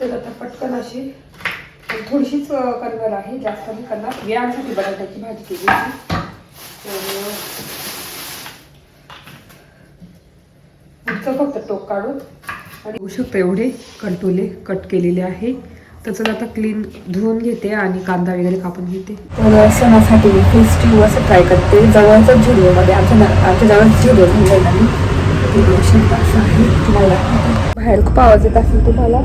तर आता पटकन अशी थोडीशीच अं, करणार आहे जास्त मी करणार. व्यायामसाठी बटाट्याची भाजी केली होती. तर फक्त टोक काढून आणि होऊ शकतं एवढे कंटोले कट केलेले आहे. त्याचं आता क्लीन धुवून घेते आणि कांदा वगैरे कापून घेते. तर सणासाठी फेस्टिव्ह असं ट्राय करते. जवळचं झुडिओमध्ये आमच्या आमच्या जवळ झुडिओ झालेला मी. ते आहे तुम्हाला. बाहेर खूप आवाज येत असेल तुम्हाला.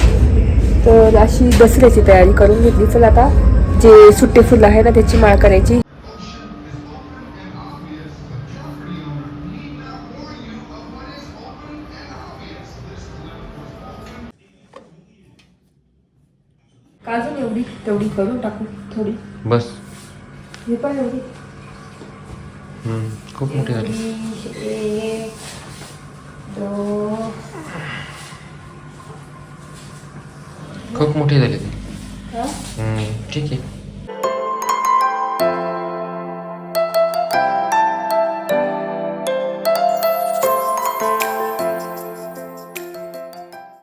तर अशी दसऱ्याची तयारी करून घेतली. चला आता जे सुट्टे फुलं आहे ना त्याची माळ करायची. काजून एवढी तेवढी करून टाकू थोडी. बस. हे पण एवढी. खूप मोठी झाली. एक दोन खूप मोठी झाली ती? हम्म, ठीक आहे.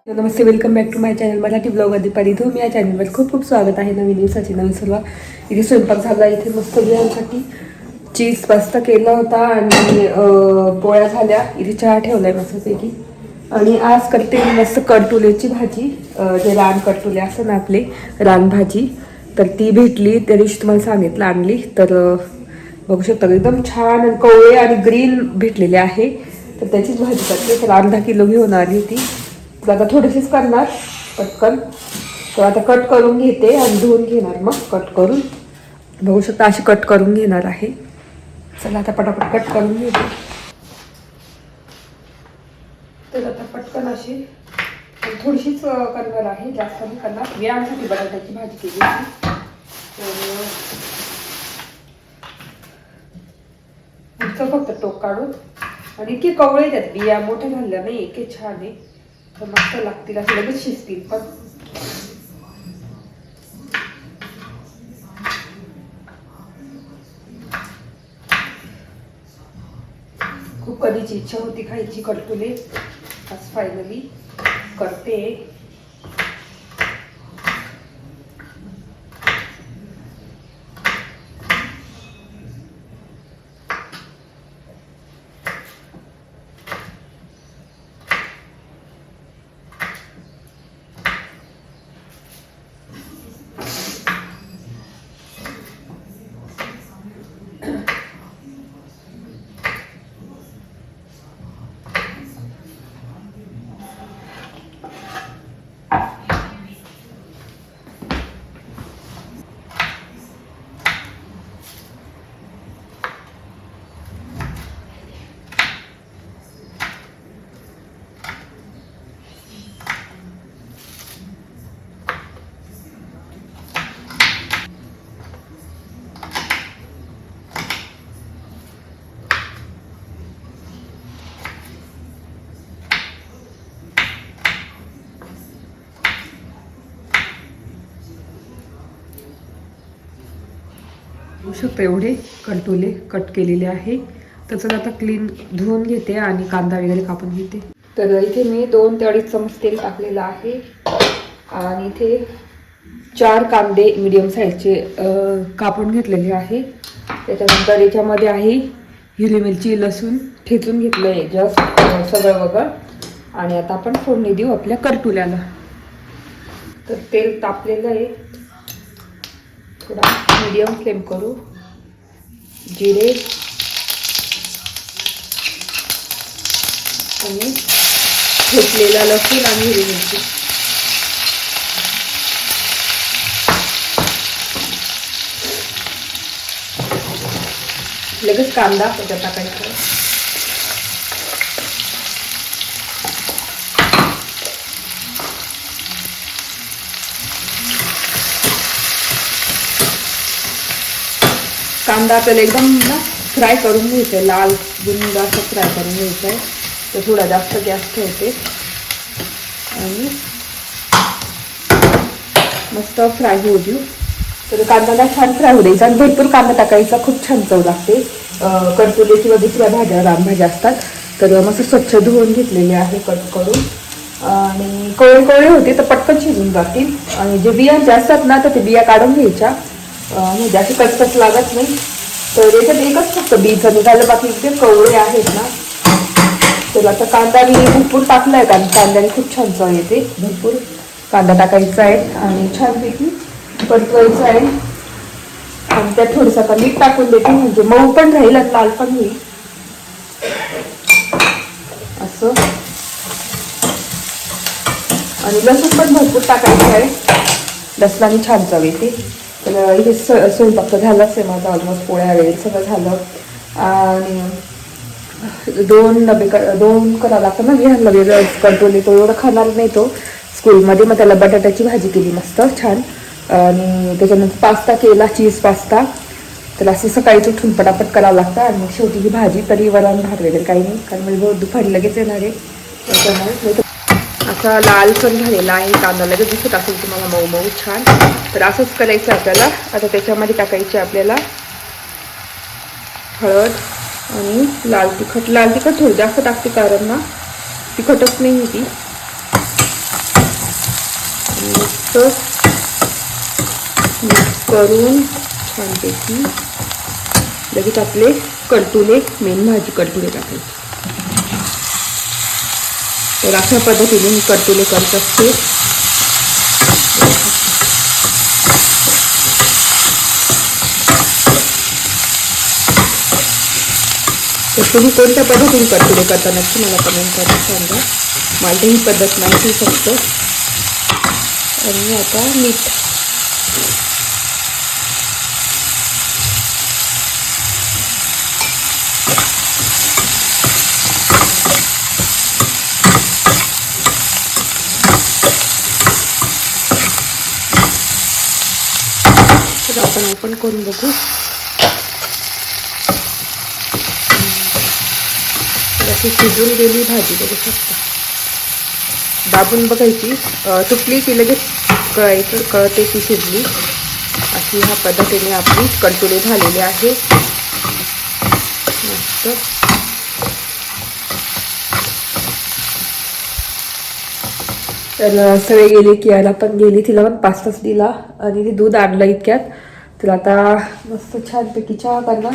नमस्ते welcome back to my channel Marathi blog अधिपारी धूम या चॅनलवर खूप खूप स्वागत आहे. नवीन दिवसाची नवीन सुरुवात. इथे स्वयंपाक झाला इथे मस्त बियांसाठी चीज पास्ता केला होता आणि अं, पोळ्या झाल्या. इथे चहा ठेवलाय मस्तपैकी आणि आज करते मस्त कडतुलेची भाजी जे रान कटुले असं ना आपले रान भाजी. तर ती भेटली त्या दिवशी तुम्हाला सांगितलं आणली. तर बघू शकता एकदम छान आणि कवळे आणि ग्रीन भेटलेले आहे. तर त्याचीच भाजी करते. तर अर्धा किलो घेऊन आली होती. तर आता थोडीशीच करणार पटकन. तर आता कट करून घेते आणि धुवून घेणार मग कट करून. बघू शकता अशी कट करून घेणार आहे. चला आता पटापट कट करून घेते. तर आता पटकन अशी थोडीशीच करणार आहे जास्त नाही करणार. व्यायामसाठी बटाट्याची भाजी केली होती तर फक्त टोक काढून आणि इतके कवळे त्यात बिया मोठ्या झाल्या नाही इतके छान आहे. तर मस्त लागतील असे लगेच शिजतील पण. खूप कधीची इच्छा होती खायची कडकुले आज फायनली करते. शकतो एवढे कंटोले कट केलेले आहे. त्याचं आता क्लीन धुवून घेते आणि कांदा वगैरे कापून घेते. तर इथे मी दोन ते अडीच चमच तेल टाकलेलं आहे. आणि इथे चार कांदे मिडियम साईजचे कापून घेतलेले आहे. त्याच्यानंतर याच्यामध्ये आहे हिरवी मिरची लसूण ठेचून घेतलं आहे जस्ट सगळं वगळ. आणि आता आपण फोडणी देऊ आपल्या करटुल्याला. तर तेल तापलेलं आहे. थोडा मीडियम फ्लेम करू. जिरे आणि ठोकलेला लसूण आणि हिरवी मिरची. लगेच कांदा त्याच्यात टाकायचा. कांदा आपल्याला एकदम ना फ्राय करून घ्यायचं आहे. लाल बुंद असं फ्राय करून घ्यायचं आहे. तर थोडा जास्त गॅस ठेवते. आणि मस्त फ्राय होऊ देऊ. तर कांद्याला छान फ्राय होऊ द्यायचा आणि भरपूर कांदा टाकायचा खूप छान चव लागते. अं, कडपुले किंवा दुसऱ्या भाज्या रानभाज्या असतात. तर मस्त स्वच्छ धुवून घेतलेले आहे कट करून. आणि कोळे कोळे होते तर पटकन शिजून जातील. आणि जे बियांचे असतात ना तर ते बिया काढून घ्यायच्या. म्हणजे अशी कचकच लागत नाही. तर याच्यात एकच फक्त बीज निघालं बाकी इथे कवळे आहेत ना. तर आता कांदा मी भरपूर टाकलाय कारण कांद्याने खूप छान चव येते. भरपूर. कांदा टाकायचा आहे आणि छानपैकी परतवायचा आहे. आणि त्यात थोडंसं आता मीठ टाकून देते म्हणजे मऊ पण राहील आणि लाल पण होईल. असं. आणि लसूण पण भरपूर टाकायचं आहे. लसणाने छान चव येते. तर इथे स स्वयंपाक तर झालाच आहे माझा ऑलमोस्ट पोळ्या वेळेत सगळं झालं आणि दोन डबे क- दोन करा लागतं ना घ्यायला वेगळं कंट्रोल तो एवढं खाणार नाही तो स्कूलमध्ये मग त्याला बटाट्याची भाजी केली मस्त छान आणि त्याच्यानंतर पास्ता केला चीज पास्ता त्याला असं सकाळीच उठून पटापट करावं लागतं आणि मग शेवटी ही भाजी तरी वरण भात वगैरे काही नाही कारण म्हणजे दुपारी लगेच येणार आहे त्याच्यामुळे असा लाल पण झालेला आहे कांदा जर दिसत असेल तुम्हाला मऊ मऊ छान. तर असंच करायचं आपल्याला. आता त्याच्यामध्ये टाकायचे आपल्याला हळद आणि लाल तिखट. लाल तिखट थोडी जास्त टाकते कारण ना तिखटच नाही ती. मस्त मिक्स करून छानपैकी लगेच आपले कलटुले मेन भाजी कलटुले टाकायचे. तर अशा पद्धतीने मी कडतुले करत असते तर तुम्ही कोणत्या पद्धतीने कडतुले करता? नक्की मला कमेंट करून सांगा. मला ही पद्धत माहिती फक्त आणि आता मीठ तर आपण ओपन करून बघू. अशी शिजून गेली भाजी बघू शकता. दाबून बघायची. तुटली की लगेच कळायचं कळते की शिजली. अशी ह्या पद्धतीने आपली कलटुले झालेली आहे. मस्त. तर सगळे गेले की याला पण गेली. तिला पण पाच तास दिला. आणि ती दूध आणलं इतक्यात. तर आता मस्त छानपैकी चहा करणार.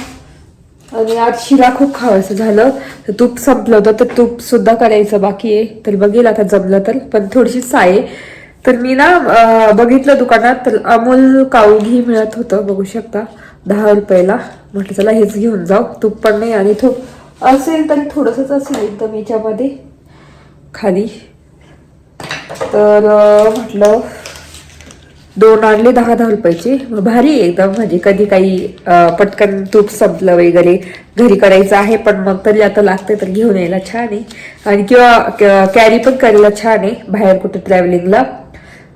आणि आज शिरा खूप खावायचं झालं. तर तूप संपलं होतं तर तूप सुद्धा करायचं बाकी आहे. तर बघेल आता जमलं तर. पण थोडीशी साय तर मी ना बघितलं दुकानात तर अमूल काऊ घी मिळत होतं बघू शकता. दहा रुपयाला. म्हटलं चला हेच घेऊन जाऊ. तूप पण नाही आणि तूप असेल तरी थोडंसंच असेल एकदम याच्यामध्ये. खाली. तर म्हटलं दोन आणले दहा दहा रुपयाचे. मग भारी एकदम. म्हणजे कधी काही पटकन तूप संपलं वगैरे घरी करायचं आहे पण मग तरी आता लागते तर घेऊन यायला छान आहे. आणि किंवा कॅरी पण करायला छान आहे बाहेर कुठे ट्रॅव्हलिंगला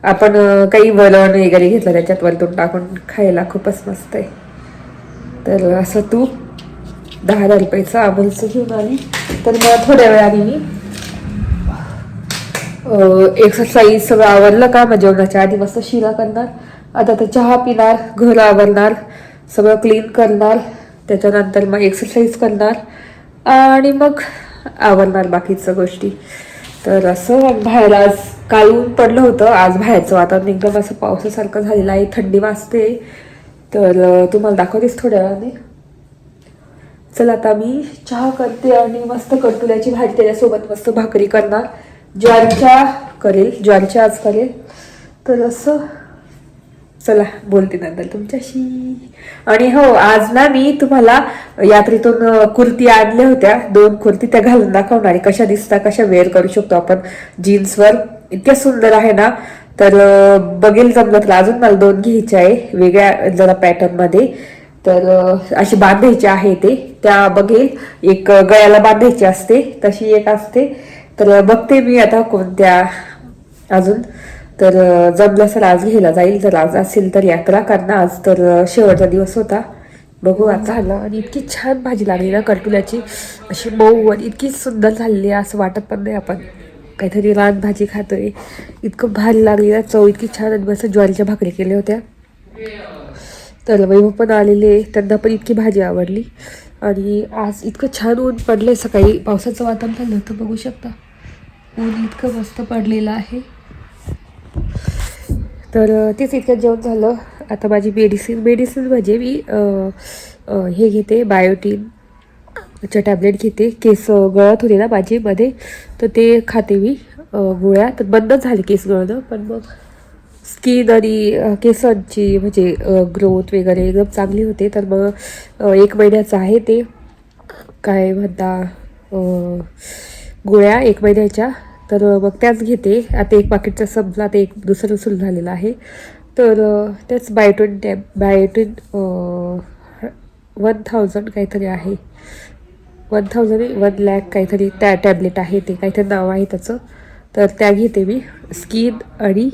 आपण काही वरण वगैरे घेतलं त्याच्यात वरतून टाकून खायला खूपच मस्त आहे. तर असं तूप दहा दहा रुपयाचं अमलचं घेऊन आली. तर मग थोड्या वेळाने मी एक्सरसाइज सगळं आवरलं का? म्हणजे मग जेवणाच्या आधी मस्त शिरा करणार. आता तर चहा पिणार घर आवरणार सगळं क्लीन करणार. त्याच्यानंतर मग एक्सरसाइज करणार. आणि मग आवरणार बाकीच्या गोष्टी. तर असं बाहेर आज काल ऊन पडलं होतं आज बाहेरचं वातावरण एकदम असं पावसासारखं झालेलं आहे थंडी वाजते. तर तुम्हाला दाखवतेस थोड्या वेळाने. चला आता मी चहा करते आणि मस्त कटुल्याची भाजी त्याच्यासोबत मस्त भाकरी करणार. ज्वारीच्या करेल ज्वारीच्या आज करेल. तर असं. चला बोलते नंतर तुमच्याशी. आणि हो आज ना मी तुम्हाला यात्रेतून कुर्ती आणल्या होत्या. दोन कुर्ती त्या घालून दाखवणार आहे. कशा दिसता कशा वेअर करू शकतो आपण. जीन्सवर. इतक्या सुंदर आहे ना. तर बघेल जमलं तर अजून मला दोन घ्यायचे आहे. वेगळ्या जरा पॅटर्नमध्ये तर अशी बांधायची आहे ते. त्या बघेल. एक गळ्याला बांधायची असते. तशी एक असते. तर बघते मी आता कोणत्या अजून. तर जमलं सर आज घ्यायला जाईल जर आज असेल तर यात्रा कारण आज तर शेवटचा दिवस होता. बघू आज झालं. आणि इतकी छान भाजी लागली ना कटुल्याची अशी मऊ आणि इतकी सुंदर झालेली आहे असं वाटत पण नाही आपण. काहीतरी रान भाजी खातोय. इतकं भारी लागली ना चव इतकी छान आणि मस्त ज्वारीच्या भाकरी केल्या होत्या. तर वैभव पण आलेले. त्यांना पण इतकी भाजी आवडली. आणि आज इतकं छान ऊन पडलंय सकाळी. पावसाचं वातावरण झालं होतं बघू शकता. ऊन इतकं मस्त पडलेलं आहे. तर तेच इतकं जेवण झालं. आता माझी मेडिसिन मेडिसिन म्हणजे मी हे घेते बायोटीन च्या टॅबलेट घेते. केस गळत होते ना माझे मध्ये तर ते खाते मी गोळ्या. तर बंदच झाले केस गळणं पण मग स्किन आणि केसांची म्हणजे ग्रोथ वगैरे एकदम चांगली होते. तर मग एक महिन्याचं आहे ते. काय म्हणता गोळ्या एक महिन्याच्या. तर मग त्याच घेते. आता एक पाकिटचा संपला आता एक दुसरं सुरू झालेलं आहे. तर त्याच biotin tab biotin one thousand काहीतरी आहे. वन थाउजंड वन लॅक काहीतरी त्या टॅबलेट आहे. ते काहीतरी नाव आहे त्याचं. तर त्या घेते मी. स्किन आणि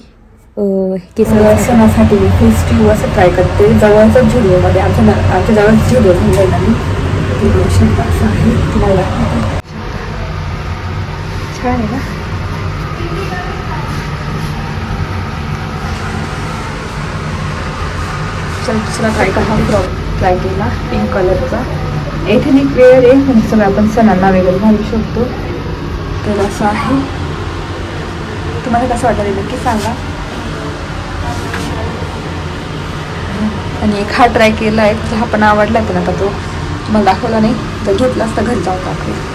केस सणासाठी मी फेस ट्यूब असं ट्राय करते. जवळच झुडिओमध्ये आमच्या ना- आमच्या जवळ झुडिओ झालेलं आहे. मी ते असं आहे. तुम्हाला छान आहे ना? चल दुसरा ट्राय हा फ्रॉक ट्राय केला पिंक कलरचा एथेनिक वेअर आहे म्हणजे सगळं आपण सणांना वगैरे घालू शकतो. तर असं आहे. तुम्हाला कसं वाटलं नक्की सांगा. आणि एक हा ट्राय केला आहे तर हा पण आवडला पण आता तो तुम्हाला दाखवला नाही तर घेतला असता घरी जाऊन दाखवेल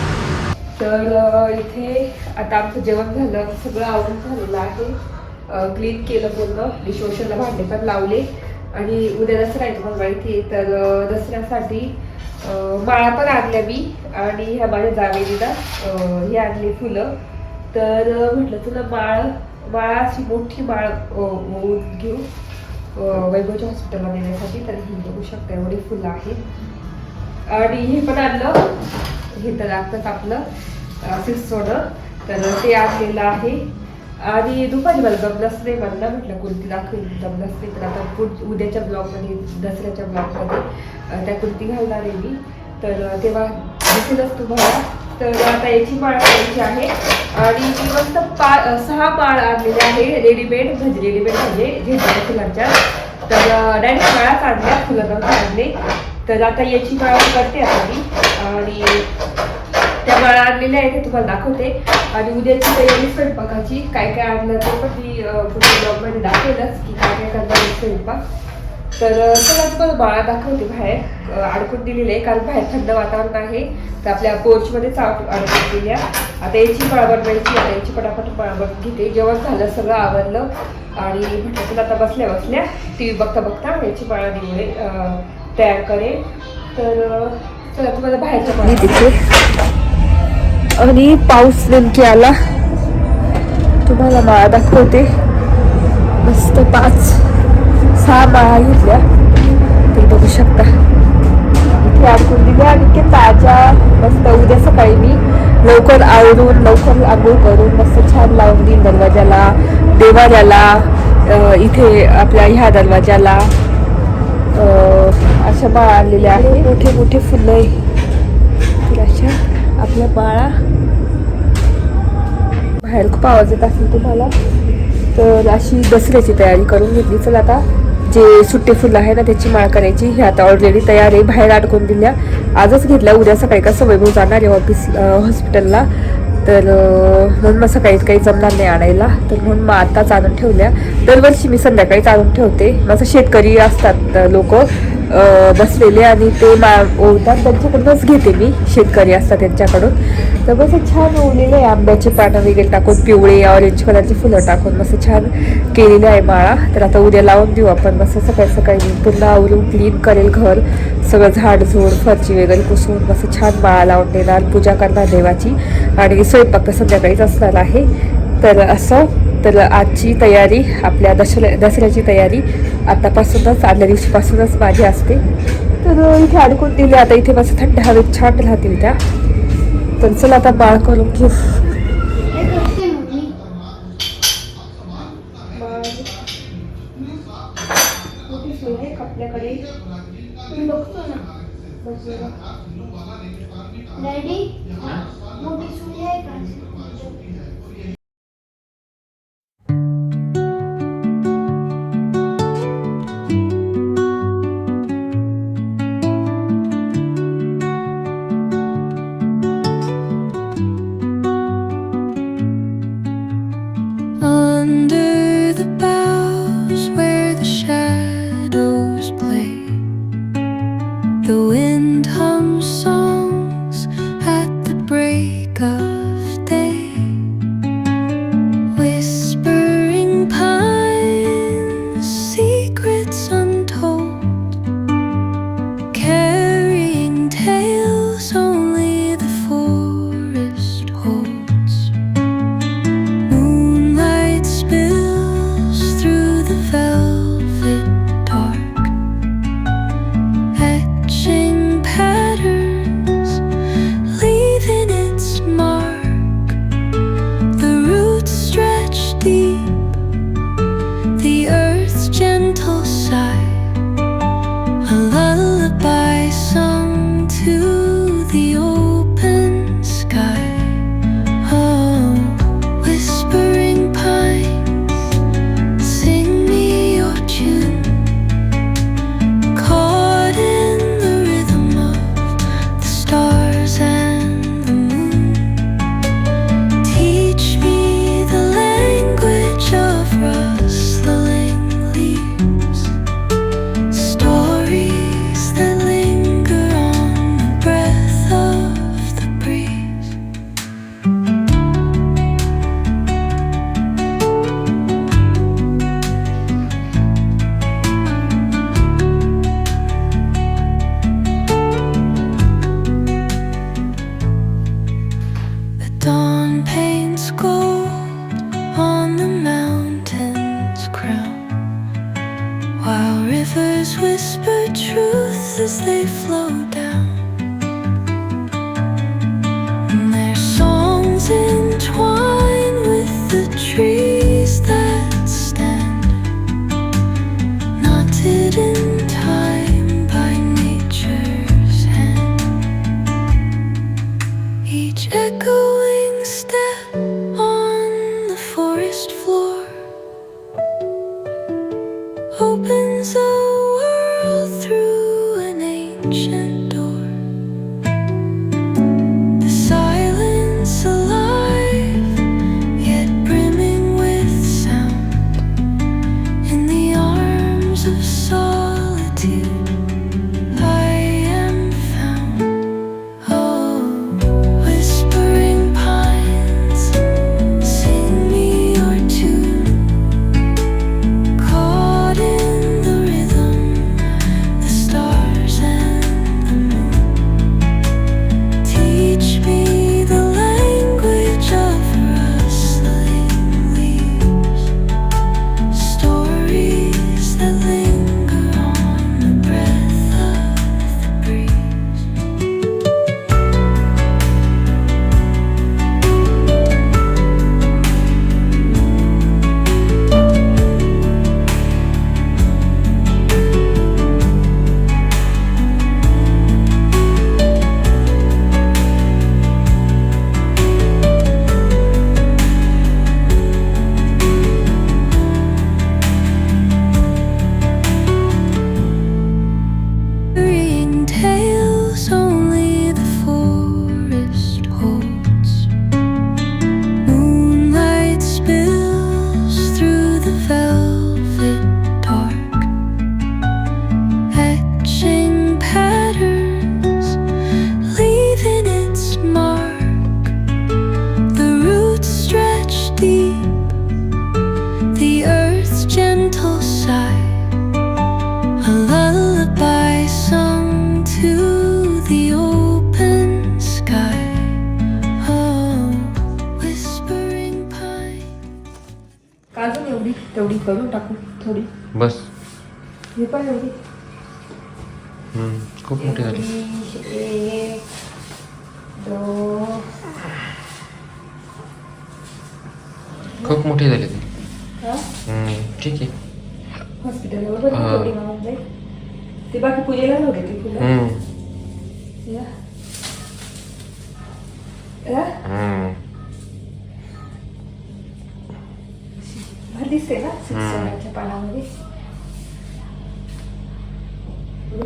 तर इथे आता आमचं जेवण झालं सगळं आवडून झालेलं आहे. क्लीन केलं पूर्ण डिशवॉशरला भांडे पण लावले. आणि उद्या दसरा आहे तुम्हाला माहिती आहे. तर दसऱ्यासाठी माळा पण आणल्या मी आणि ह्या माझ्या जावेलीला हे आणली फुलं. तर म्हटलं तुला माळ माळा अशी मोठी माळ घेऊ वैभवच्या हॉस्पिटलला नेण्यासाठी. तर ही बघू शकता एवढी फुलं आहेत. आणि हे पण आणलं. हे तर लागतं आपलं सिक्स सोडं तर ते आणलेलं आहे. आणि दुपारी मला जमलंच नाही म्हणलं म्हटलं कुर्ती दाखवेल जमलंच नाही तर आता पुढ उद्याच्या ब्लॉगमध्ये दसऱ्याच्या ब्लॉगमध्ये त्या कुर्ती घालणार आहे मी. तर तेव्हा दिसेलच तुम्हाला. तर आता याची माळ करायची आहे. आणि मी मस्त पा सहा माळ आणलेल्या आहे. रेडीमेड म्हणजे रेडीमेड म्हणजे झेंडा फुलांच्या. तर डायरेक्ट माळाच आणल्या फुलं काढले आणले तर आता याची माळ करते आता मी. आणि त्या आणलेले आहे ते तुम्हाला दाखवते. आणि उद्याची तयारी स्वयंपाकाची काय काय आणलं ते पण मी अं, पुढच्या ब्लॉगमध्ये दाखवेलच की काय काय करणार स्वयंपाक. तर चला तुम्हाला बाळा दाखवते बाहेर. अडकून दिलेले आहे. कारण बाहेर थंड वातावरण आहे. तर आपल्या पोर्चमध्येच अडकून दिल्या. आता याची पळाबट बनवायची आता याची पटापट पळाबट घेते. जेवण झालं सगळं आवरलं. आणि म्हटलं आता बसल्या बसल्या. टी व्ही बघता बघता याची पळा निवडे तयार करेल तर चला तुम्हाला बाहेरच्या माळा आणि पाऊस नेमकी आला. तुम्हाला माळा दाखवते. मस्त पाच सहा माळा घेतल्या. ते बघू शकता. इथे आखून दिल्या आणि इतके ताज्या मस्त उद्या सकाळी मी लवकर आवरून लवकर आंघोळ करून मस्त छान लावून देईन दरवाजाला देवाऱ्याला इथे आपल्या ह्या दरवाजाला. अशा माळा आणलेल्या आहेत. मोठे मोठे फुलं आहे अशा आपल्या बाळा. बाहेर खूप आवाज येत असेल तुम्हाला. तर अशी दसऱ्याची तयारी करून घेतली. चला आता जे सुट्टे फुलं आहे ना त्याची माळ करायची. ही आता ऑलरेडी तयार आहे. बाहेर अडकून दिल्या. आजच घेतल्या. उद्या सकाळी कसं वैभव जाणार आहे ऑफिस हॉस्पिटलला तर म्हणून मग सकाळीच काही जमणार नाही आणायला. तर म्हणून मग आत्ताच आणून ठेवल्या. दरवर्षी मी संध्याकाळीच आणून ठेवते. माझं शेतकरी असतात लोक. बसलेले आणि ते मा ओढतात त्यांच्याकडूनच घेते मी. शेतकरी असतात त्यांच्याकडून. तर मस्त छान ओढलेले आहे. आंब्याचे पानं वगैरे टाकून पिवळे ऑरेंज कलरची फुलं टाकून मस्त छान केलेलं आहे माळा. तर आता उद्या लावून देऊ आपण. मस्त सकाळी सकाळी पुन्हा पूर्ण आवरून क्लीन करेल घर. सगळं झाड झोड फरची वगैरे पुसून मस्त छान माळा लावून देणार. पूजा करणार देवाची. आणि स्वयंपाक तर संध्याकाळीच असणार आहे. तर असं तर आजची तयारी आपल्या दसऱ्या दसऱ्याची तयारी आतापासूनच आदल्या दिवशीपासूनच माझी असते. तर इथे अडकून दिले आता इथे माझं थंड हवेत छान राहतील त्या. तर चला आता बाळ करून घेऊ. As they flow down. पण एवढी हम्म, खूप मोठी झाली एक दोन खूप मोठी झाली ती हा? हम्म, ठीक आहे हॉस्पिटलला बघ हा. तेवढी मागून जाईल ते बाकी पूजेला नव्हते ते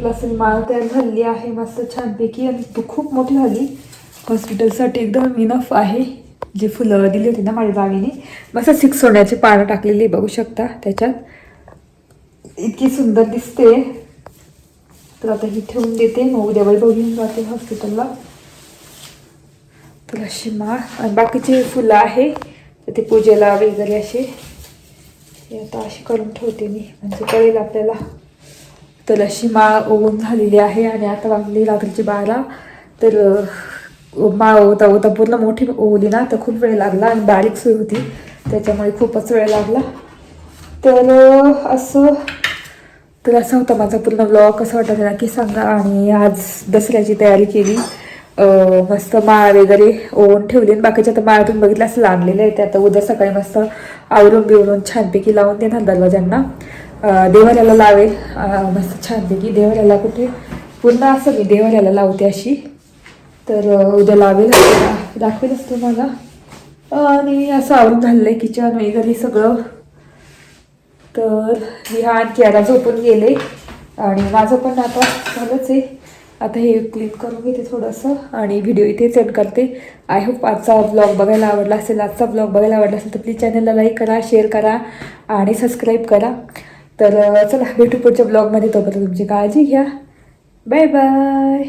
लसूण माळ तयार झालेली आहे मस्त छानपैकी. आणि तू खूप मोठी झाली. हॉस्पिटलसाठी एकदम इनफ आहे. जे फुलं दिली होती ना माझ्या जावीने मस्त सिक्स सोन्याची पानं टाकलेली बघू शकता त्याच्यात. इतकी सुंदर दिसते. तर आता ही ठेवून देते. मग उद्यावर बघून जाते हॉस्पिटलला तर अशी माळ. आणि बाकीचे फुलं आहे. तर ते पूजेला वगैरे असे. हे आता अशी करून ठेवते मी. म्हणजे कळेल आपल्याला. तर अशी माळ ओवून झालेली आहे आणि आता लागली रात्रीची बारा. तर माळ ओवता ओवता पूर्ण मोठी ओवली ना तर खूप वेळ लागला आणि बारीक सुरू होती. त्याच्यामुळे खूपच वेळ लागला. तर असं तर असा होता माझा पूर्ण ब्लॉग कसं वाटत नक्की की सांगा. आणि आज दसऱ्याची तयारी केली. मस्त माळ वगैरे ओवून ठेवली. आणि बाकीच्या तर माळातून बघितलं असं लागलेलं आहे. ते आता उद्या सकाळी मस्त आवरून बिवरून छानपैकी लावून देणार दरवाजांना. देवाऱ्याला लावेल. मस्त छानपैकी देवाऱ्याला कुठे? पूर्ण असं मी देवाऱ्याला लावते अशी. तर उद्या लावेल. दाखवेलच तुम्हाला. आणि असं आवरून झालेलं आहे किचन वगैरे सगळं. तर ह्या आता झोपून गेले. आणि माझं पण आता झालंच आहे. आता हे क्लीन करून घेते थोडंसं आणि व्हिडिओ इथे सेंड करते. आय होप आजचा ब्लॉग बघायला आवडला असेल. आजचा ब्लॉग बघायला आवडला असेल तर प्लीज चॅनलला लाईक करा शेअर करा आणि सबस्क्राईब करा. तर चला भेटू पुढच्या ब्लॉगमध्ये तोपर्यंत तुमची काळजी घ्या. Bye bye